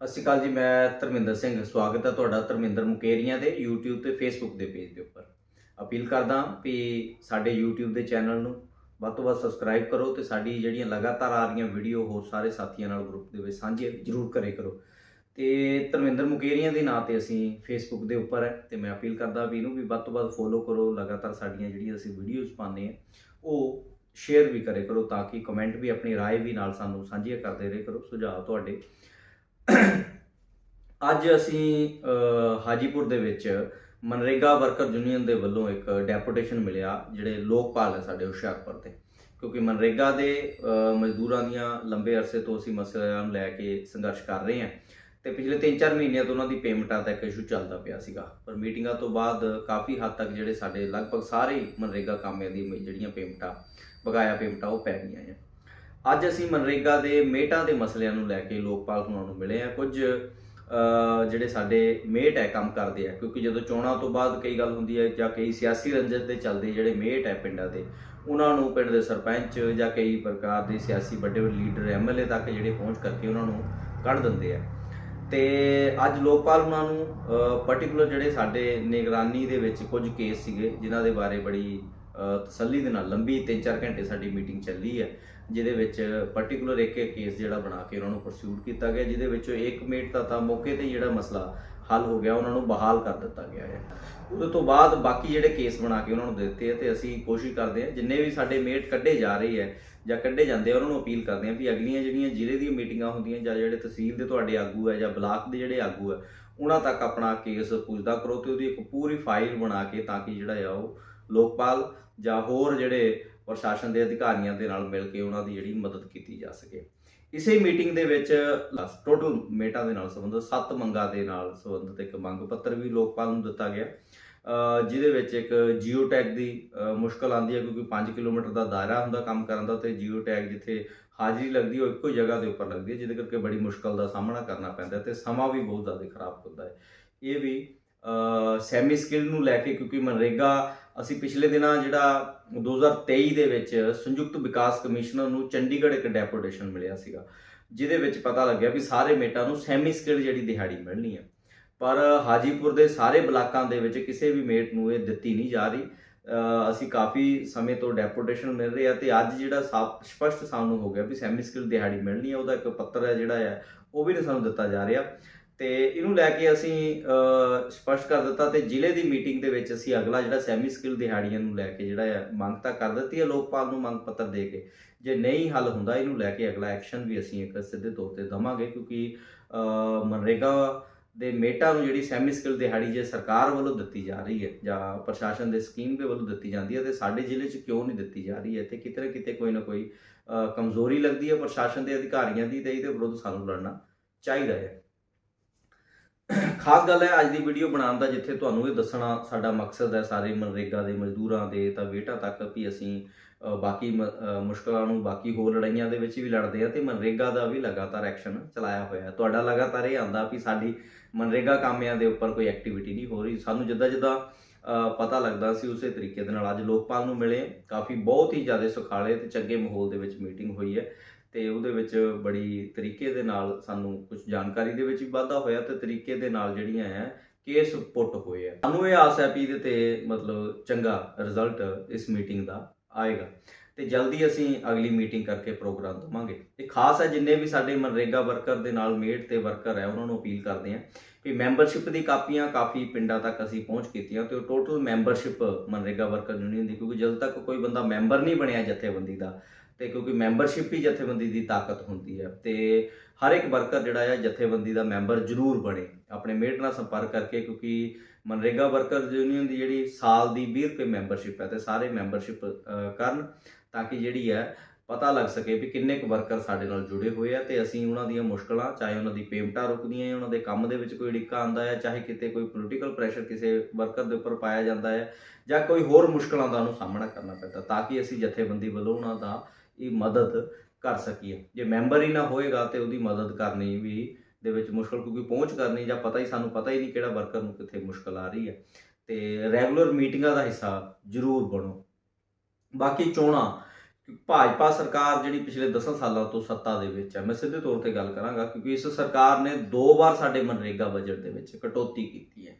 ਸਤਿ ਸ਼੍ਰੀ ਅਕਾਲ ਜੀ ਮੈਂ ਧਰਮਿੰਦਰ ਸਿੰਘ ਸਵਾਗਤ ਹੈ ਤੁਹਾਡਾ ਧਰਮਿੰਦਰ ਮੁਕੇਰੀਆਂ ਦੇ YouTube ਤੇ Facebook ਦੇ ਪੇਜ ਦੇ ਉੱਪਰ ਅਪੀਲ ਕਰਦਾ ਵੀ ਸਾਡੇ YouTube ਦੇ ਚੈਨਲ ਨੂੰ ਵੱਧ ਤੋਂ ਵੱਧ ਸਬਸਕ੍ਰਾਈਬ ਕਰੋ ਤੇ ਸਾਡੀ ਜਿਹੜੀਆਂ ਲਗਾਤਾਰ ਆ ਰਹੀਆਂ ਵੀਡੀਓ ਹੋਰ ਸਾਰੇ ਸਾਥੀਆਂ ਨਾਲ ਗਰੁੱਪ ਦੇ ਵਿੱਚ ਸਾਂਝੇ ਜ਼ਰੂਰ ਕਰੇ ਕਰੋ ਤੇ ਧਰਮਿੰਦਰ ਮੁਕੇਰੀਆਂ ਦੇ ਨਾਂ ਤੇ ਅਸੀਂ Facebook ਦੇ ਉੱਪਰ ਹੈ ਤੇ ਮੈਂ ਅਪੀਲ ਕਰਦਾ ਵੀ ਇਹਨੂੰ ਵੀ ਵੱਧ ਤੋਂ ਵੱਧ ਫੋਲੋ ਕਰੋ ਲਗਾਤਾਰ ਸਾਡੀਆਂ ਜਿਹੜੀਆਂ ਅਸੀਂ ਵੀਡੀਓਜ਼ ਪਾਉਂਦੇ ਆ ਉਹ ਸ਼ੇਅਰ ਵੀ ਕਰੇ ਕਰੋ ਤਾਂ ਕਿ ਕਮੈਂਟ ਵੀ ਆਪਣੀ رائے ਵੀ ਨਾਲ ਸਾਨੂੰ ਸਾਂਝੀਆਂ ਕਰਦੇ ਰਹੇ ਕਰੋ ਸੁਝਾਅ ਤੁਹਾਡੇ ਅੱਜ ਅਸੀਂ ਹਾਜੀਪੁਰ ਦੇ ਵਿੱਚ ਮਨਰੇਗਾ ਵਰਕਰ ਯੂਨੀਅਨ ਦੇ ਵੱਲੋਂ ਇੱਕ ਡੈਪੂਟੇਸ਼ਨ ਮਿਲਿਆ, ਜਿਹੜੇ ਲੋਕਪਾਲ ਹੈ ਸਾਡੇ ਹੁਸ਼ਿਆਰਪੁਰ ਦੇ। ਕਿਉਂਕਿ ਮਨਰੇਗਾ ਦੇ ਮਜ਼ਦੂਰਾਂ ਦੀਆਂ ਲੰਬੇ ਅਰਸੇ ਤੋਂ ਅਸੀਂ ਮਸਲਿਆਂ ਨੂੰ ਲੈ ਕੇ ਸੰਘਰਸ਼ ਕਰ ਰਹੇ ਹਾਂ ਤੇ ਪਿਛਲੇ 3-4 ਮਹੀਨਿਆਂ ਤੋਂ ਉਹਨਾਂ ਦੀ ਪੇਮੈਂਟਾਂ ਦਾ ਇੱਕ ਇਸ਼ੂ ਚੱਲਦਾ ਪਿਆ ਸੀਗਾ। ਪਰ ਮੀਟਿੰਗਾਂ ਤੋਂ ਬਾਅਦ ਕਾਫੀ ਹੱਦ ਤੱਕ ਜਿਹੜੇ ਸਾਡੇ ਲਗਭਗ ਸਾਰੇ ਮਨਰੇਗਾ ਕਾਮਿਆਂ ਦੀ ਜਿਹੜੀਆਂ ਪੇਮੈਂਟਾਂ, ਬਕਾਇਆ ਪੇਮੈਂਟਾਂ ਉਹ ਪੈ ਗਈਆਂ ਹੈ ਅੱਜ ਅਸੀਂ ਮਨਰੇਗਾ ਦੇ ਮੇਟਾਂ ਦੇ ਮਸਲਿਆਂ ਨੂੰ ਲੈ ਕੇ ਲੋਕਪਾਲ ਹੋਣਾ ਨੂੰ ਮਿਲੇ ਆ ਕੁਝ ਜਿਹੜੇ ਸਾਡੇ ਮੇਟ ਹੈ ਕੰਮ ਕਰਦੇ ਆ, ਕਿਉਂਕਿ ਜਦੋਂ ਚੋਣਾਂ ਤੋਂ ਬਾਅਦ ਕਈ ਗੱਲ ਹੁੰਦੀ ਹੈ ਜਾਂ ਕਈ ਸਿਆਸੀ ਰੰਜਿਸ਼ ਦੇ ਚੱਲਦੇ ਜਿਹੜੇ ਮੇਟ ਹੈ ਪਿੰਡਾਂ ਦੇ, ਉਹਨਾਂ ਨੂੰ ਪਿੰਡ ਦੇ ਸਰਪੰਚ ਜਾਂ ਕਈ ਪ੍ਰਕਾਰ ਦੇ ਸਿਆਸੀ ਵੱਡੇ ਵੱਡੇ ਲੀਡਰ ਐਮਐਲਏ ਤੱਕ ਜਿਹੜੇ ਪਹੁੰਚ ਕਰਕੇ ਉਹਨਾਂ ਨੂੰ ਕੱਢ ਦਿੰਦੇ ਆ। ਤੇ ਅੱਜ ਲੋਕਪਾਲ ਉਹਨਾਂ ਨੂੰ ਪਾਰਟਿਕੂਲਰ ਜਿਹੜੇ ਸਾਡੇ ਨਿਗਰਾਨੀ ਦੇ ਵਿੱਚ ਕੁਝ ਕੇਸ ਸੀਗੇ, ਜਿਨ੍ਹਾਂ ਦੇ ਬਾਰੇ ਬੜੀ ਤਸੱਲੀ ਦੇ ਨਾਲ, ਲੰਬੀ 3-4 ਘੰਟੇ ਸਾਡੀ ਮੀਟਿੰਗ ਚੱਲੀ ਹੈ। ਜਿਹਦੇ ਵਿੱਚ ਪਾਰਟਿਕੂਲਰ ਇੱਕ ਇੱਕ ਕੇਸ ਜਿਹੜਾ ਬਣਾ ਕੇ ਉਹਨਾਂ ਨੂੰ ਪਰਸਿਊਟ ਕੀਤਾ ਗਿਆ, ਜਿਹਦੇ ਵਿੱਚੋਂ ਇੱਕ ਮੇਟ ਦਾ ਤਾਂ ਮੌਕੇ ਤੇ ਜਿਹੜਾ ਮਸਲਾ ਹੱਲ ਹੋ ਗਿਆ, ਉਹਨਾਂ ਨੂੰ ਬਹਾਲ ਕਰ ਦਿੱਤਾ ਗਿਆ ਹੈ। ਉਹਦੇ ਤੋਂ ਬਾਅਦ ਬਾਕੀ ਜਿਹੜੇ ਕੇਸ ਬਣਾ ਕੇ ਉਹਨਾਂ ਨੂੰ ਦਿੱਤੇ ਆ, ਤੇ ਅਸੀਂ ਕੋਸ਼ਿਸ਼ ਕਰਦੇ ਹਾਂ, ਜਿੰਨੇ ਵੀ ਸਾਡੇ ਮੇਟ ਕੱਢੇ ਜਾ ਰਹੇ ਹੈ ਜਾਂ ਕੱਢੇ ਜਾਂਦੇ ਆ, ਉਹਨਾਂ ਨੂੰ ਅਪੀਲ ਕਰਦੇ ਹਾਂ ਵੀ ਅਗਲੀਆਂ ਜਿਹੜੀਆਂ ਜ਼ਿਲ੍ਹੇ ਦੀਆਂ ਮੀਟਿੰਗਾਂ ਹੁੰਦੀਆਂ ਜਾਂ ਜਿਹੜੇ ਤਹਿਸੀਲ ਦੇ ਤੁਹਾਡੇ ਆਗੂ ਹੈ ਜਾਂ ਬਲਾਕ ਦੇ ਜਿਹੜੇ ਆਗੂ ਹੈ, ਉਹਨਾਂ ਤੱਕ ਆਪਣਾ ਕੇਸ ਪੁੱਜਦਾ ਕਰੋ ਤੇ ਉਹਦੀ ਇੱਕ ਪੂਰੀ ਫਾਈਲ ਬਣਾ ਕੇ ਤਾਂ ਕਿ ਜਿਹੜਾ ਆ ਉਹ ਲੋਕਪਾਲ ਜਾਂ ਹੋਰ ਜਿਹੜੇ ਪ੍ਰਸ਼ਾਸਨ ਦੇ ਅਧਿਕਾਰੀਆਂ ਦੇ ਨਾਲ ਮਿਲ ਕੇ ਉਹਨਾਂ ਦੀ ਜਿਹੜੀ ਮਦਦ ਕੀਤੀ ਜਾ ਸਕੇ। ਇਸੇ ਮੀਟਿੰਗ ਦੇ ਵਿੱਚ ਟੋਟਲ ਮੇਟਾਂ ਦੇ ਨਾਲ ਸੰਬੰਧਿਤ ਸੱਤ ਮੰਗਾਂ ਦੇ ਨਾਲ ਸੰਬੰਧਿਤ ਇੱਕ ਮੰਗ ਪੱਤਰ ਵੀ ਲੋਕਪਾਲ ਨੂੰ ਦਿੱਤਾ ਗਿਆ। ਜਿਹਦੇ ਵਿੱਚ ਇੱਕ ਜੀਓ ਟੈਗ ਦੀ ਮੁਸ਼ਕਲ ਆਉਂਦੀ ਹੈ ਕਿਉਂਕਿ 5 ਕਿਲੋਮੀਟਰ ਦਾ ਦਾਇਰਾ ਹੁੰਦਾ ਕੰਮ ਕਰਨ ਦਾ ਤੇ ਜੀਓ ਟੈਗ ਜਿੱਥੇ ਹਾਜ਼ਰੀ ਲੱਗਦੀ ਉਹ ਇੱਕੋ ਜਗ੍ਹਾ ਦੇ ਉੱਪਰ ਲੱਗਦੀ ਹੈ, ਜਿਹਦੇ ਕਰਕੇ ਬੜੀ ਮੁਸ਼ਕਲ ਦਾ ਸਾਹਮਣਾ ਕਰਨਾ ਪੈਂਦਾ ਹੈ ਤੇ ਸਮਾਂ ਵੀ ਬਹੁਤ ਜ਼ਿਆਦਾ ਖਰਾਬ ਹੁੰਦਾ ਹੈ। ਇਹ ਵੀ ਸੈਮੀ ਸਕਿੱਲ ਨੂੰ ਲੈ ਕੇ ਕਿਉਂਕਿ ਮਨਰੇਗਾ, ਅਸੀਂ ਪਿਛਲੇ ਦਿਨਾਂ ਜਿਹੜਾ 2023 ਦੇ ਵਿੱਚ ਸੰਯੁਕਤ ਵਿਕਾਸ ਕਮਿਸ਼ਨਰ ਨੂੰ ਚੰਡੀਗੜ੍ਹ ਇੱਕ ਡੈਪੂਟੇਸ਼ਨ ਮਿਲਿਆ ਸੀਗਾ, ਜਿਹਦੇ ਵਿੱਚ ਪਤਾ ਲੱਗਿਆ ਵੀ ਸਾਰੇ ਮੇਟਾਂ ਨੂੰ ਸੈਮੀ ਸਕਿੱਲ ਜਿਹੜੀ ਦਿਹਾੜੀ ਮਿਲਣੀ ਹੈ ਪਰ ਹਾਜੀਪੁਰ ਦੇ ਸਾਰੇ ਬਲਾਕਾਂ ਦੇ ਵਿੱਚ ਕਿਸੇ ਵੀ ਮੇਟ ਨੂੰ ਇਹ ਦਿੱਤੀ ਨਹੀਂ ਜਾ ਰਹੀ। ਅਸੀਂ ਕਾਫੀ ਸਮੇਂ ਤੋਂ ਡੈਪੂਟੇਸ਼ਨ ਮਿਲ ਰਹੀ ਹੈ ਤੇ ਅੱਜ ਜਿਹੜਾ ਸਾਫ਼ ਸਪਸ਼ਟ ਸਾਨੂੰ ਹੋ ਗਿਆ ਵੀ ਸੈਮੀ ਸਕਿੱਲ ਦਿਹਾੜੀ ਮਿਲਣੀ ਹੈ ਉਹਦਾ ਇੱਕ ਪੱਤਰ ਹੈ ਜਿਹੜਾ ਹੈ ਉਹ ਵੀ ਨਹੀਂ ਸਾਨੂੰ ਦਿੱਤਾ ਜਾ ਰਿਹਾ। ਤੇ ਇਹਨੂੰ ਲੈ ਕੇ ਅਸੀਂ ਸਪਸ਼ਟ ਕਰ ਦਿੱਤਾ ਤੇ ਜ਼ਿਲ੍ਹੇ ਦੀ ਮੀਟਿੰਗ ਦੇ ਵਿੱਚ ਅਸੀਂ ਅਗਲਾ ਜਿਹੜਾ ਸੈਮੀ ਸਕਿੱਲ ਦਿਹਾੜੀਆਂ ਨੂੰ ਲੈ ਕੇ ਜਿਹੜਾ ਆ, ਮੰਗ ਤਾਂ ਕਰ ਦਿੱਤੀ ਹੈ ਲੋਕਪਾਲ ਨੂੰ ਮੰਗ ਪੱਤਰ ਦੇ ਕੇ। ਜੇ ਨਹੀਂ ਹੱਲ ਹੁੰਦਾ ਇਹਨੂੰ ਲੈ ਕੇ ਅਗਲਾ ਐਕਸ਼ਨ ਵੀ ਅਸੀਂ ਇੱਕ ਸਿੱਧੇ ਤੌਰ ਤੇ ਦਵਾਂਗੇ ਕਿਉਂਕਿ ਮਨਰੇਗਾ ਦੇ ਮੇਟਾਂ ਨੂੰ ਜਿਹੜੀ ਸੈਮੀ ਸਕਿੱਲ ਦਿਹਾੜੀ ਜੇ ਸਰਕਾਰ ਵੱਲੋਂ ਦਿੱਤੀ ਜਾ ਰਹੀ ਹੈ ਜਾਂ ਪ੍ਰਸ਼ਾਸਨ ਦੇ ਸਕੀਮ ਦੇ ਵੱਲੋਂ ਦਿੱਤੀ ਜਾਂਦੀ ਹੈ ਤੇ ਸਾਡੇ ਜ਼ਿਲ੍ਹੇ 'ਚ ਕਿਉਂ ਨਹੀਂ ਦਿੱਤੀ ਜਾ ਰਹੀ ਹੈ? ਤੇ ਕਿਤੇ ਨਾ ਕਿਤੇ ਕੋਈ ਨਾ ਕੋਈ ਕਮਜ਼ੋਰੀ ਲੱਗਦੀ ਹੈ ਪ੍ਰਸ਼ਾਸਨ ਦੇ ਅਧਿਕਾਰੀਆਂ ਦੀ ਤੇ ਇਹਦੇ ਵਿਰੁੱਧ ਸਾਨੂੰ ਲੜਨਾ ਚਾਹੀਦਾ ਹੈ। ਖਾਸ ਗੱਲ ਹੈ, ਅੱਜ ਦੀ ਵੀਡੀਓ ਬਣਾਉਣ ਦਾ, ਜਿੱਥੇ ਤੁਹਾਨੂੰ ਇਹ ਦੱਸਣਾ ਸਾਡਾ ਮਕਸਦ ਹੈ ਸਾਰੇ ਮਨਰੇਗਾ ਦੇ ਮਜ਼ਦੂਰਾਂ ਦੇ, ਤਾਂ ਵੇਟਾ ਤੱਕ ਵੀ ਅਸੀਂ ਬਾਕੀ ਮ- ਮੁਸ਼ਕਲਾਂ ਨੂੰ, ਬਾਕੀ ਹੋਰ ਲੜਾਈਆਂ ਦੇ ਵਿੱਚ ਵੀ ਲੜਦੇ ਆ ਤੇ ਮਨਰੇਗਾ ਦਾ ਵੀ ਲਗਾਤਾਰ ਐਕਸ਼ਨ ਚਲਾਇਆ ਹੋਇਆ ਤੁਹਾਡਾ ਲਗਾਤਾਰ ਇਹ ਆਂਦਾ ਵੀ ਸਾਡੀ ਮਨਰੇਗਾ ਕਾਮਿਆਂ ਦੇ ਉੱਪਰ ਕੋਈ ਐਕਟੀਵਿਟੀ ਨਹੀਂ ਹੋ ਰਹੀ। ਸਾਨੂੰ ਜਿੱਦਾਂ ਜਿੱਦਾਂ ਪਤਾ ਲੱਗਦਾ ਸੀ, ਉਸੇ ਤਰੀਕੇ ਦੇ ਨਾਲ ਅੱਜ ਲੋਕਪਾਲ ਨੂੰ ਮਿਲੇ। ਕਾਫੀ ਬਹੁਤ ਹੀ ਜ਼ਿਆਦਾ ਸੁਖਾਲੇ ਤੇ ਚੰਗੇ ਮਾਹੌਲ ਦੇ ਵਿੱਚ ਮੀਟਿੰਗ ਹੋਈ ਹੈ। ਤੇ ਉਹਦੇ ਵਿੱਚ ਬੜੀ ਤਰੀਕੇ ਦੇ ਨਾਲ ਸਾਨੂੰ ਕੁਝ ਜਾਣਕਾਰੀ ਦੇ ਵਿੱਚ ਵੀ ਵਾਧਾ ਹੋਇਆ ਤੇ ਤਰੀਕੇ ਦੇ ਨਾਲ ਜਿਹੜੀਆਂ ਹੈ ਕੇਸ ਪੁੱਟ ਹੋਏ ਆ। ਸਾਨੂੰ ਇਹ ਆਸ ਹੈ ਵੀ ਇਹਦੇ ਤੇ ਮਤਲਬ ਚੰਗਾ ਰਿਜ਼ਲਟ ਇਸ ਮੀਟਿੰਗ ਦਾ ਆਏਗਾ। ਤੇ ਜਲਦੀ ਅਸੀਂ ਅਗਲੀ ਮੀਟਿੰਗ ਕਰਕੇ ਪ੍ਰੋਗਰਾਮ ਦਵਾਂਗੇ। ਇਹ ਖਾਸ ਹੈ ਜਿੰਨੇ ਵੀ ਸਾਡੇ ਮਨਰੇਗਾ ਵਰਕਰ ਦੇ ਨਾਲ ਮੇਟ ਤੇ ਵਰਕਰ ਹੈ, ਉਹਨਾਂ ਨੂੰ ਅਪੀਲ ਕਰਦੇ ਹਾਂ ਕਿ ਮੈਂਬਰਸ਼ਿਪ ਦੀ ਕਾਪੀਆਂ ਕਾਫੀ ਪਿੰਡਾਂ ਤੱਕ ਅਸੀਂ ਪਹੁੰਚ ਕੀਤੀਆਂ ਤੇ total membership MNREGA worker union ਦੀ, ਕਿਉਂਕਿ ਜਦੋਂ ਤੱਕ ਕੋਈ ਬੰਦਾ ਮੈਂਬਰ ਨਹੀਂ ਬਣਿਆ ਜਥੇਬੰਦੀ ਦਾ ਤੇ ਕਿਉਂਕਿ ਮੈਂਬਰਸ਼ਿਪ ਹੀ ਜਥੇਬੰਦੀ ਦੀ ਤਾਕਤ ਹੁੰਦੀ ਹੈ, ਤੇ ਹਰ ਇੱਕ ਵਰਕਰ ਜਿਹੜਾ ਹੈ ਜਥੇਬੰਦੀ ਦਾ ਮੈਂਬਰ ਜ਼ਰੂਰ ਬਣੇ। ਆਪਣੇ ਮੇਟ ਨਾਲ ਸੰਪਰਕ ਕਰਕੇ, ਕਿਉਂਕਿ ਮਨਰੇਗਾ ਵਰਕਰ ਯੂਨੀਅਨ ਦੀ ਜਿਹੜੀ ਸਾਲ ਦੀ 20 ਰੁਪਏ ਮੈਂਬਰਸ਼ਿਪ ਹੈ, ਤੇ ਸਾਰੇ ਮੈਂਬਰਸ਼ਿਪ ਕਰਨ ਤਾਂ ਕਿ ਜਿਹੜੀ ਹੈ, ਪਤਾ ਲੱਗ ਸਕੇ ਵੀ ਕਿੰਨੇ ਕੁ ਵਰਕਰ ਸਾਡੇ ਨਾਲ ਜੁੜੇ ਹੋਏ ਆ, ਤੇ ਅਸੀਂ ਉਹਨਾਂ ਦੀਆਂ ਮੁਸ਼ਕਲਾਂ, ਚਾਹੇ ਉਹਨਾਂ ਦੀ ਪੇਮੈਂਟਾਂ ਰੁਕਦੀਆਂ ਹੈ ਉਹਨਾਂ ਦੇ ਕੰਮ ਦੇ ਵਿੱਚ ਕੋਈ ਅੜਿੱਕਾ ਆਂਦਾ ਹੈ, ਚਾਹੇ ਕਿਤੇ ਕੋਈ ਪੋਲੀਟੀਕਲ ਪ੍ਰੈਸ਼ਰ ਕਿਸੇ ਵਰਕਰ ਦੇ ਉੱਪਰ ਪਾਇਆ ਜਾਂਦਾ ਹੈ, ਜਾਂ ਕੋਈ ਹੋਰ ਮੁਸ਼ਕਲਾਂ ਦਾ ਉਹਨੂੰ ਸਾਹਮਣਾ ਕਰਨਾ ਪੈਂਦਾ, ਤਾਂ ਕਿ ਅਸੀਂ ਜਥੇਬੰਦੀ ਵੱਲੋਂ ਉਹਨਾਂ ਦਾ ਇਹ ਮਦਦ ਕਰ ਸਕੀਏ। ਜੇ ਮੈਂਬਰ ਹੀ ਨਾ ਹੋਏਗਾ ਤੇ ਉਹਦੀ ਮਦਦ ਕਰਨੀ ਵੀ ਦੇ ਵਿੱਚ ਮੁਸ਼ਕਲ ਕਿਉਂਕਿ ਪਹੁੰਚ ਕਰਨੀ ਜਾਂ ਪਤਾ ਹੀ, ਸਾਨੂੰ ਪਤਾ ਹੀ ਨਹੀਂ ਕਿਹੜਾ ਵਰਕਰ ਨੂੰ ਕਿੱਥੇ ਮੁਸ਼ਕਲ ਆ ਰਹੀ ਹੈ। ਤੇ ਰੈਗੂਲਰ ਮੀਟਿੰਗਾਂ ਦਾ ਹਿੱਸਾ ਜ਼ਰੂਰ ਬਣੋ। ਬਾਕੀ ਚੋਣਾਂ, ਭਾਜਪਾ ਸਰਕਾਰ ਜਿਹੜੀ ਪਿਛਲੇ 10 ਸਾਲਾਂ ਤੋਂ ਸੱਤਾ ਦੇ ਵਿੱਚ ਹੈ, ਮੈਂ ਸਿੱਧੇ ਤੌਰ ਤੇ ਗੱਲ ਕਰਾਂਗਾ ਕਿਉਂਕਿ ਇਸ ਸਰਕਾਰ ਨੇ ਦੋ ਵਾਰ ਸਾਡੇ ਮਨਰੇਗਾ ਬਜਟ ਦੇ ਵਿੱਚ ਕਟੌਤੀ ਕੀਤੀ ਹੈ।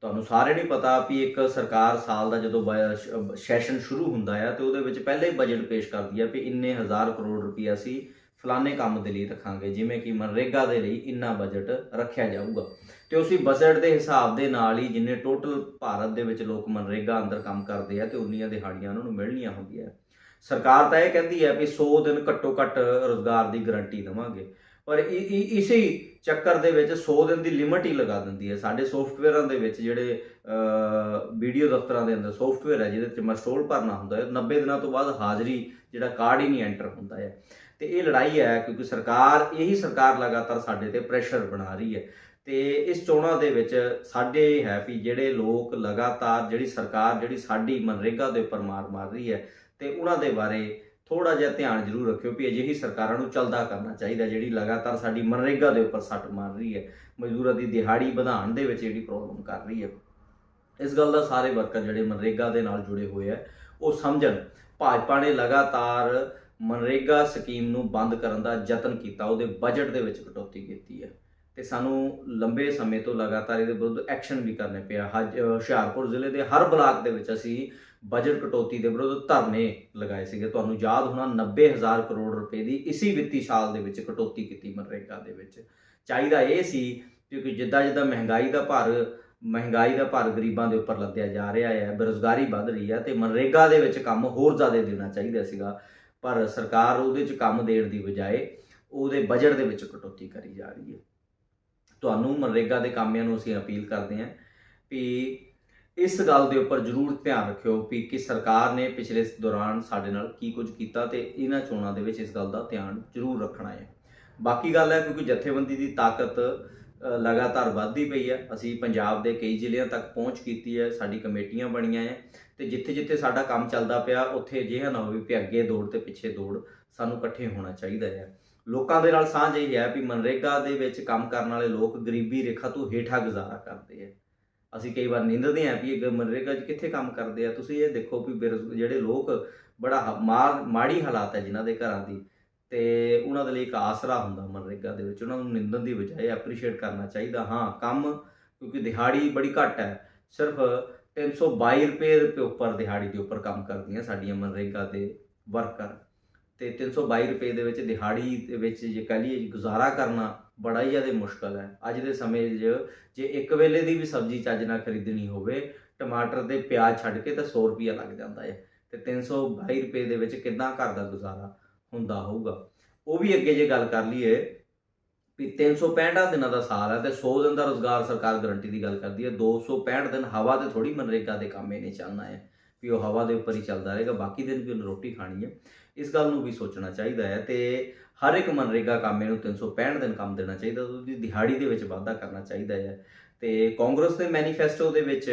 ਤੁਹਾਨੂੰ ਸਾਰਿਆਂ ਨੂੰ ਪਤਾ ਵੀ ਇੱਕ ਸਰਕਾਰ ਸਾਲ ਦਾ ਜਦੋਂ ਬ- ਸੈਸ਼ਨ ਸ਼ੁਰੂ ਹੁੰਦਾ ਹੈ ਤੇ ਉਹਦੇ ਵਿੱਚ ਪਹਿਲੇ ਹੀ ਬਜਟ ਪੇਸ਼ ਕਰਦੀ ਹੈ ਵੀ ਇੰਨੇ ਹਜ਼ਾਰ ਕਰੋੜ ਰੁਪਈਆ ਅਸੀਂ ਫਲਾਣੇ ਕੰਮ ਦੇ ਲਈ ਰੱਖਾਂਗੇ, ਜਿਵੇਂ ਕਿ ਮਨਰੇਗਾ ਦੇ ਲਈ ਇੰਨਾ ਬਜਟ ਰੱਖਿਆ ਜਾਊਗਾ। ਤੇ ਉਸੇ ਬਜਟ ਦੇ ਹਿਸਾਬ ਦੇ ਨਾਲ ਹੀ ਜਿੰਨੇ ਟੋਟਲ ਭਾਰਤ ਦੇ ਵਿੱਚ ਲੋਕ ਮਨਰੇਗਾ ਅੰਦਰ ਕੰਮ ਕਰਦੇ ਆ ਤੇ ਉਨੀਆਂ ਦਿਹਾੜੀਆਂ ਉਹਨਾਂ ਨੂੰ ਮਿਲਣੀਆਂ ਹੁੰਦੀਆਂ। ਸਰਕਾਰ ਤਾਂ ਇਹ ਕਹਿੰਦੀ ਹੈ ਵੀ 100 ਦਿਨ ਘੱਟੋ ਘੱਟ ਰੋਜ਼ਗਾਰ ਦੀ ਗਾਰੰਟੀ ਦੇਵਾਂਗੇ। ਪਰ ਇ- ਇ- ਇਸੇ ਚੱਕਰ ਦੇ ਵਿੱਚ 100 ਦਿਨ ਦੀ ਲਿਮਟ ਹੀ ਲਗਾ ਦਿੰਦੀ ਹੈ। ਸਾਡੇ ਸੌਫਟਵੇਅਰਾਂ ਦੇ ਵਿੱਚ ਜਿਹੜੇ ਵੀਡੀਓ ਦਫ਼ਤਰਾਂ ਦੇ ਅੰਦਰ ਸੌਫਟਵੇਅਰ ਹੈ, ਜਿਹਦੇ ਵਿੱਚ ਮਸਟੋਲ ਭਰਨਾ ਹੁੰਦਾ ਹੈ 90 ਦਿਨਾਂ ਤੋਂ ਬਾਅਦ ਹਾਜ਼ਰੀ ਜਿਹੜਾ ਕਾਰਡ ਹੀ ਨਹੀਂ ਐਂਟਰ ਹੁੰਦਾ ਹੈ। ਤੇ ਇਹ ਲੜਾਈ ਹੈ ਕਿਉਂਕਿ ਸਰਕਾਰ, ਇਹੀ ਸਰਕਾਰ ਲਗਾਤਾਰ ਸਾਡੇ ਤੇ ਪ੍ਰੈਸ਼ਰ ਬਣਾ ਰਹੀ ਹੈ। ਤੇ ਇਸ ਚੋਣਾਂ ਦੇ ਵਿੱਚ ਸਾਡੇ ਹੈ ਵੀ ਜਿਹੜੇ ਲੋਕ ਲਗਾਤਾਰ, ਜਿਹੜੀ ਸਰਕਾਰ, ਜਿਹੜੀ ਸਾਡੀ ਮਨਰੇਗਾ ਦੇ ਉੱਪਰ ਮਾਰ ਮਾਰ ਰਹੀ ਹੈ, ਤੇ ਉਹਨਾਂ ਦੇ ਬਾਰੇ ਥੋੜਾ ਜਿਹਾ ਧਿਆਨ ਜ਼ਰੂਰ ਰੱਖਿਓ ਵੀ ਅਜਿਹੀ ਸਰਕਾਰਾਂ ਨੂੰ ਚੱਲਦਾ ਕਰਨਾ ਚਾਹੀਦਾ ਜਿਹੜੀ ਲਗਾਤਾਰ ਸਾਡੀ ਮਨਰੇਗਾ ਦੇ ਉੱਪਰ ਸੱਟ ਮਾਰ ਰਹੀ ਹੈ, ਮਜ਼ਦੂਰਾਂ ਦੀ ਦਿਹਾੜੀ ਵਧਾਉਣ ਦੇ ਵਿੱਚ ਜਿਹੜੀ ਪ੍ਰੋਬਲਮ ਕਰ ਰਹੀ ਹੈ। ਇਸ ਗੱਲ ਦਾ ਸਾਰੇ ਵਰਕਰ ਜਿਹੜੇ ਮਨਰੇਗਾ ਦੇ ਨਾਲ ਜੁੜੇ ਹੋਏ ਆ, ਉਹ ਸਮਝਣ, ਭਾਜਪਾ ਨੇ ਲਗਾਤਾਰ ਮਨਰੇਗਾ ਸਕੀਮ ਨੂੰ ਬੰਦ ਕਰਨ ਦਾ ਯਤਨ ਕੀਤਾ, ਉਹਦੇ ਬਜਟ ਦੇ ਵਿੱਚ ਕਟੌਤੀ ਕੀਤੀ ਹੈ। ਤੇ ਸਾਨੂੰ ਲੰਬੇ ਸਮੇਂ ਤੋਂ ਲਗਾਤਾਰ ਇਹਦੇ ਵਿਰੁੱਧ ਐਕਸ਼ਨ ਵੀ ਕਰਨੇ ਪਿਆ। ਹਜ- ਹੁਸ਼ਿਆਰਪੁਰ ਜ਼ਿਲ੍ਹੇ ਦੇ ਹਰ ਬਲਾਕ ਦੇ ਵਿੱਚ ਅਸੀਂ ਬਜਟ ਕਟੌਤੀ ਦੇ ਵਿਰੁੱਧ ਧਰਨੇ ਲਗਾਏ ਸੀਗੇ। ਤੁਹਾਨੂੰ ਯਾਦ ਹੋਣਾ 90000 ਕਰੋੜ ਰੁਪਏ ਦੀ ਇਸੀ ਵਿੱਤੀ ਸਾਲ ਦੇ ਵਿੱਚ ਕਟੌਤੀ ਕੀਤੀ ਮਨਰੇਗਾ ਦੇ ਵਿੱਚ। ਚਾਹੀਦਾ ਇਹ ਸੀ ਕਿਉਂਕਿ ਜਿੱਦਾਂ ਜਿੱਦਾਂ ਮਹਿੰਗਾਈ ਦਾ ਭਾਰ, ਮਹਿੰਗਾਈ ਦਾ ਭਾਰ ਗਰੀਬਾਂ ਦੇ ਉੱਪਰ ਲੱਦਿਆ ਜਾ ਰਿਹਾ ਹੈ, ਬੇਰੁਜ਼ਗਾਰੀ ਵੱਧ ਰਹੀ ਹੈ ਤੇ ਮਨਰੇਗਾ ਦੇ ਵਿੱਚ ਕੰਮ ਹੋਰ ਜ਼ਿਆਦਾ ਦੇਣਾ ਚਾਹੀਦਾ ਸੀਗਾ। ਪਰ ਸਰਕਾਰ ਉਹਦੇ 'ਚ ਕੰਮ ਦੇਣ ਦੀ ਬਜਾਏ ਉਹਦੇ ਬਜਟ ਦੇ ਵਿੱਚ ਕਟੌਤੀ ਕਰੀ ਜਾ ਰਹੀ ਹੈ। ਤੁਹਾਨੂੰ ਮਨਰੇਗਾ ਦੇ ਕਾਮਿਆਂ ਨੂੰ ਅਸੀਂ ਅਪੀਲ ਕਰਦੇ ਹਾਂ ਵੀ ਇਸ ਗੱਲ ਦੇ ਉੱਪਰ ਜ਼ਰੂਰ ਧਿਆਨ ਰੱਖਿਓ ਵੀ ਕਿ ਸਰਕਾਰ ਨੇ ਪਿਛਲੇ ਦੌਰਾਨ ਸਾਡੇ ਨਾਲ ਕੀ ਕੁਝ ਕੀਤਾ ਤੇ ਇਹਨਾਂ ਚੋਣਾਂ ਦੇ ਵਿੱਚ ਇਸ ਗੱਲ ਦਾ ਧਿਆਨ ਜ਼ਰੂਰ ਰੱਖਣਾ ਹੈ। ਬਾਕੀ ਗੱਲ ਹੈ ਕਿਉਂਕਿ ਜਥੇਬੰਦੀ ਦੀ ਤਾਕਤ ਲਗਾਤਾਰ ਵੱਧਦੀ ਪਈ ਹੈ। ਅਸੀਂ ਪੰਜਾਬ ਦੇ ਕਈ ਜ਼ਿਲ੍ਹਿਆਂ ਤੱਕ ਪਹੁੰਚ ਕੀਤੀ ਹੈ, ਸਾਡੀ ਕਮੇਟੀਆਂ ਬਣੀਆਂ ਹੈ ਤੇ ਜਿੱਥੇ ਜਿੱਥੇ ਸਾਡਾ ਕੰਮ ਚੱਲਦਾ ਪਿਆ, ਉੱਥੇ ਅਜਿਹਾ ਨਾ ਹੋਵੇ ਵੀ ਅੱਗੇ ਦੌੜ ਤੇ ਪਿੱਛੇ ਦੌੜ ਸਾਨੂੰ ਇਕੱਠੇ ਹੋਣਾ ਚਾਹੀਦਾ ਹੈ। ਲੋਕਾਂ ਦੇ ਨਾਲ ਸਾਂਝ ਇਹ ਹੈ ਵੀ ਮਨਰੇਗਾ ਦੇ ਵਿੱਚ ਕੰਮ ਕਰਨ ਵਾਲੇ ਲੋਕ ਗਰੀਬੀ ਰੇਖਾ ਤੋਂ ਹੇਠਾਂ ਗੁਜ਼ਾਰਾ ਕਰਦੇ ਆ ਅਸੀਂ ਕਈ ਵਾਰ ਨਿੰਦਦੇ ਹਾਂ ਵੀ ਇਹ ਮਨਰੇਗਾ 'ਚ ਕਿੱਥੇ ਕੰਮ ਕਰਦੇ ਆ? ਤੁਸੀਂ ਇਹ ਦੇਖੋ ਵੀ ਬੇਰੁਜ਼- ਜਿਹੜੇ ਲੋਕ ਬੜਾ ਮਾਰ ਮਾੜੀ ਹਾਲਾਤ ਹੈ ਜਿਨ੍ਹਾਂ ਦੇ ਘਰਾਂ ਦੀ। ਤੇ ਉਹਨਾਂ ਦੇ ਲਈ ਇੱਕ ਆਸਰਾ ਹੁੰਦਾ ਮਨਰੇਗਾ ਦੇ ਵਿੱਚ। ਉਹਨਾਂ ਨੂੰ ਨਿੰਦਣ ਦੀ ਬਜਾਏ ਐਪਰੀਸ਼ੀਏਟ ਕਰਨਾ ਚਾਹੀਦਾ। ਹਾਂ, ਕੰਮ ਕਿਉਂਕਿ ਦਿਹਾੜੀ ਬੜੀ ਘੱਟ ਹੈ। ਸਿਰਫ 322 ਰੁਪਏ ਦੇ ਉੱਪਰ ਦਿਹਾੜੀ ਦੇ ਉੱਪਰ ਕੰਮ ਕਰਦੀਆਂ ਸਾਡੀਆਂ ਮਨਰੇਗਾ ਦੇ ਵਰਕਰ ਤੇ 322 ਰੁਪਏ ਦੇ ਵਿੱਚ ਦਿਹਾੜੀ ਦੇ ਵਿੱਚ ਜੇ ਕਹ ਲਈਏ ਗੁਜ਼ਾਰਾ ਕਰਨਾ ਬੜਾ ਹੀ ਜ਼ਿਆਦਾ ਮੁਸ਼ਕਲ ਹੈ। ਅੱਜ ਦੇ ਸਮੇਂ 'ਚ ਜੇ ਇੱਕ ਵੇਲੇ ਦੀ ਵੀ ਸਬਜ਼ੀ ਚੱਜ ਨਾਲ ਖਰੀਦਣੀ ਹੋਵੇ, ਟਮਾਟਰ ਤੇ ਪਿਆਜ਼ ਛੱਡ ਕੇ ਤਾਂ 100 ਰੁਪਿਆ ਲੱਗ ਜਾਂਦਾ ਹੈ। ਤੇ 322 ਰੁਪਏ ਦੇ ਵਿੱਚ ਕਿੰਨਾ ਘਰ ਦਾ ਗੁਜ਼ਾਰਾ ਹੁੰਦਾ ਹੋਊਗਾ? ਉਹ ਵੀ ਅੱਗੇ ਜੇ ਗੱਲ ਕਰ ਲਈਏ ਵੀ 365 ਦਿਨਾਂ ਦਾ ਸਾਲ ਹੈ ਤੇ 100 ਦਿਨ ਦਾ ਰੋਜ਼ਗਾਰ ਸਰਕਾਰ ਗਾਰੰਟੀ ਦੀ ਗੱਲ ਕਰਦੀ ਹੈ। 265 ਦਿਨ ਹਵਾ ਤੇ ਥੋੜੀ ਮਨਰੇਗਾ ਦੇ ਕੰਮ ਇਹਨੇ ਚੱਲਣਾ ਹੈ। ਵੀ ਉਹ ਹਵਾ ਦੇ ਉੱਪਰ ਹੀ ਚੱਲਦਾ ਰਹੇਗਾ, ਬਾਕੀ ਦਿਨ ਵੀ ਉਹਨੂੰ ਰੋਟੀ ਖਾਣੀ ਹੈ ਇਸ ਗੱਲ ਨੂੰ ਵੀ ਸੋਚਣਾ ਚਾਹੀਦਾ ਹੈ ਤੇ ਹਰ ਇੱਕ ਮਨਰੇਗਾ ਕਾਮੇ ਨੂੰ 365 ਦਿਨ ਕੰਮ ਦੇਣਾ ਚਾਹੀਦਾ, ਉਹਦੀ ਦਿਹਾੜੀ ਦੇ ਵਿੱਚ ਵਾਧਾ ਕਰਨਾ ਚਾਹੀਦਾ ਹੈ। ਤੇ ਕਾਂਗਰਸ ਦੇ ਮੈਨੀਫੈਸਟੋ ਦੇ ਵਿੱਚ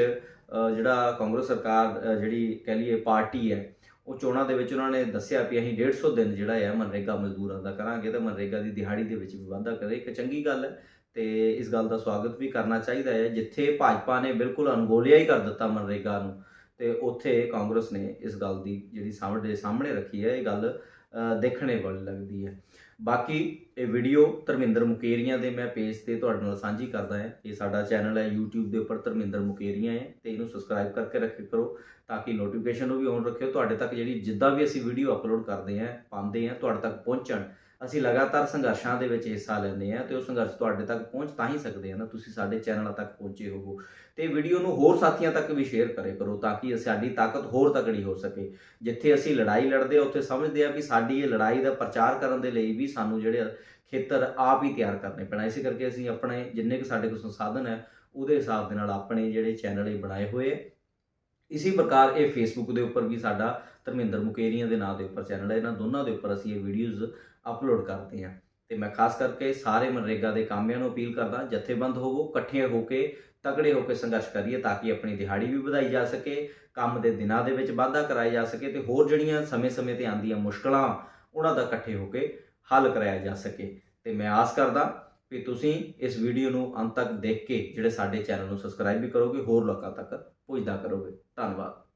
ਜਿਹੜਾ ਕਾਂਗਰਸ ਸਰਕਾਰ ਜਿਹੜੀ ਕਹਿ ਲਈਏ ਪਾਰਟੀ ਹੈ, ਉਹ ਚੋਣਾਂ ਦੇ ਵਿੱਚ ਉਹਨਾਂ ਨੇ ਦੱਸਿਆ ਵੀ ਅਸੀਂ 150 ਦਿਨ ਜਿਹੜਾ ਹੈ ਮਨਰੇਗਾ ਮਜ਼ਦੂਰਾਂ ਦਾ ਕਰਾਂਗੇ ਤੇ ਮਨਰੇਗਾ ਦੀ ਦਿਹਾੜੀ ਦੇ ਵਿੱਚ ਵੀ ਵਾਧਾ ਕਰੇ। ਇੱਕ ਚੰਗੀ ਗੱਲ ਹੈ ਤੇ ਇਸ ਗੱਲ ਦਾ ਸਵਾਗਤ ਵੀ ਕਰਨਾ ਚਾਹੀਦਾ ਹੈ। ਜਿੱਥੇ ਭਾਜਪਾ ਨੇ ਬਿਲਕੁਲ ਅਣਗੋਲਿਆ ਹੀ ਕਰ ਦਿੱਤਾ ਮਨਰੇਗਾ ਨੂੰ ਤੇ ਉੱਥੇ ਕਾਂਗਰਸ ਨੇ ਇਸ ਗੱਲ ਦੀ ਜਿਹੜੀ ਸਾਹਮਣੇ ਸਾਹਮਣੇ ਰੱਖੀ ਹੈ, ਇਹ ਗੱਲ ਦੇਖਣੇ ਵਾਲੀ ਲੱਗਦੀ ਹੈ। ਬਾਕੀ ਇਹ ਵੀਡੀਓ ਧਰਮਿੰਦਰ ਮੁਕੇਰੀਆਂ ਦੇ ਮੈਂ ਪੇਜ ਤੇ ਤੁਹਾਡੇ ਨਾਲ ਸਾਂਝੀ ਕਰਦਾ ਹਾਂ। ਇਹ ਸਾਡਾ ਚੈਨਲ ਹੈ, YouTube ਦੇ ਉੱਪਰ ਧਰਮਿੰਦਰ ਮੁਕੇਰੀਆਂ ਹੈ, ਤੇ ਇਹਨੂੰ ਸਬਸਕ੍ਰਾਈਬ ਕਰਕੇ ਰੱਖਿਆ ਕਰੋ ਤਾਂ ਕਿ ਨੋਟੀਫਿਕੇਸ਼ਨ ਨੂੰ ਵੀ ਔਨ ਰੱਖਿਓ। ਤੁਹਾਡੇ ਤੱਕ ਜਿਹੜੀ ਜਿੱਦਾਂ ਵੀ ਅਸੀਂ ਵੀਡੀਓ ਅਪਲੋਡ ਕਰਦੇ ਹਾਂ, ਪਾਉਂਦੇ ਹਾਂ, ਤੁਹਾਡੇ ਤੱਕ ਪਹੁੰਚਣ ਅਸੀਂ ਲਗਾਤਾਰ ਸੰਘਰਸ਼ਾਂ ਦੇ ਵਿੱਚ ਹਿੱਸਾ ਲੈਂਦੇ ਹਾਂ ਤੇ ਉਹ ਸੰਘਰਸ਼ ਤੁਹਾਡੇ ਤੱਕ ਪਹੁੰਚ ਤਾਂ ਹੀ ਸਕਦੇ ਆ ਨਾ, ਤੁਸੀਂ ਸਾਡੇ ਚੈਨਲ ਤੱਕ ਪਹੁੰਚੇ ਹੋਵੋ। ਤੇ ਵੀਡੀਓ ਨੂੰ ਹੋਰ ਸਾਥੀਆਂ ਤੱਕ ਵੀ ਸ਼ੇਅਰ ਕਰੇ ਕਰੋ ਤਾਂ ਕਿ ਸਾਡੀ ਤਾਕਤ ਹੋਰ ਤਕੜੀ ਹੋ ਸਕੇ। ਜਿੱਥੇ ਅਸੀਂ ਲੜਾਈ ਲੜਦੇ ਆ ਉੱਥੇ ਸਮਝਦੇ ਆ ਕਿ ਸਾਡੀ ਇਹ ਲੜਾਈ ਦਾ ਪ੍ਰਚਾਰ ਕਰਨ ਦੇ ਲਈ ਵੀ ਸਾਨੂੰ ਜਿਹੜੇ ਖੇਤਰ ਆਪ ਹੀ ਤਿਆਰ ਕਰਨੇ ਪੈਣਾ। ਇਸੇ ਕਰਕੇ ਅਸੀਂ ਆਪਣੇ ਜਿੰਨੇ ਕੁ ਸਾਡੇ ਕੋਲ ਸੰਸਾਧਨ ਹੈ, ਉਹਦੇ ਹਿਸਾਬ ਦੇ ਨਾਲ ਆਪਣੇ ਜਿਹੜੇ ਚੈਨਲ ਇਹ ਬਣਾਏ ਹੋਏ ਆ। ਇਸੇ ਪ੍ਰਕਾਰ ਇਹ ਫੇਸਬੁੱਕ ਦੇ ਉੱਪਰ ਵੀ ਸਾਡਾ ਧਰਮਿੰਦਰ ਮੁਕੇਰੀਆਂ ਦੇ ਨਾਂ ਦੇ ਉੱਪਰ ਚੈਨਲ ਹੈ। ਇਹਨਾਂ ਦੋਨਾਂ ਦੇ ਉੱਪਰ ਅਸੀਂ ਇਹ ਵੀਡੀਓਜ਼ ਅਪਲੋਡ ਕਰਦੇ ਹਾਂ ਤੇ ਮੈਂ ਖਾਸ ਕਰਕੇ ਸਾਰੇ ਮਨਰੇਗਾ ਦੇ ਕਾਮਿਆਂ ਨੂੰ ਅਪੀਲ ਕਰਦਾ, ਜਥੇਬੰਦ ਹੋਵੋ, ਇਕੱਠੇ ਹੋ ਕੇ, ਤਕੜੇ ਹੋ ਕੇ ਸੰਘਰਸ਼ ਕਰੀਏ ਤਾਂ ਕਿ ਆਪਣੀ ਦਿਹਾੜੀ ਵੀ ਵਧਾਈ ਜਾ ਸਕੇ, ਕੰਮ ਦੇ ਦਿਨਾਂ ਦੇ ਵਿੱਚ ਵਾਧਾ ਕਰਾਇਆ ਜਾ ਸਕੇ ਤੇ ਹੋਰ ਜਿਹੜੀਆਂ ਸਮੇਂ-ਸਮੇਂ ਤੇ ਆਉਂਦੀਆਂ ਮੁਸ਼ਕਲਾਂ, ਉਹਨਾਂ ਦਾ ਇਕੱਠੇ ਹੋ ਕੇ ਹੱਲ ਕਰਾਇਆ ਜਾ ਸਕੇ। ਤੇ ਮੈਂ ਆਸ ਕਰਦਾ ਵੀ ਤੁਸੀਂ ਇਸ ਵੀਡੀਓ ਨੂੰ ਅੰਤ ਤੱਕ ਦੇਖ ਕੇ, ਜਿਹੜੇ ਸਾਡੇ ਚੈਨਲ ਨੂੰ ਸਬਸਕ੍ਰਾਈਬ ਵੀ ਕਰੋਗੇ, ਹੋਰ ਲੋਕਾਂ ਤੱਕ ਪਹੁੰਚਦਾ ਕਰੋਗੇ। ਧੰਨਵਾਦ।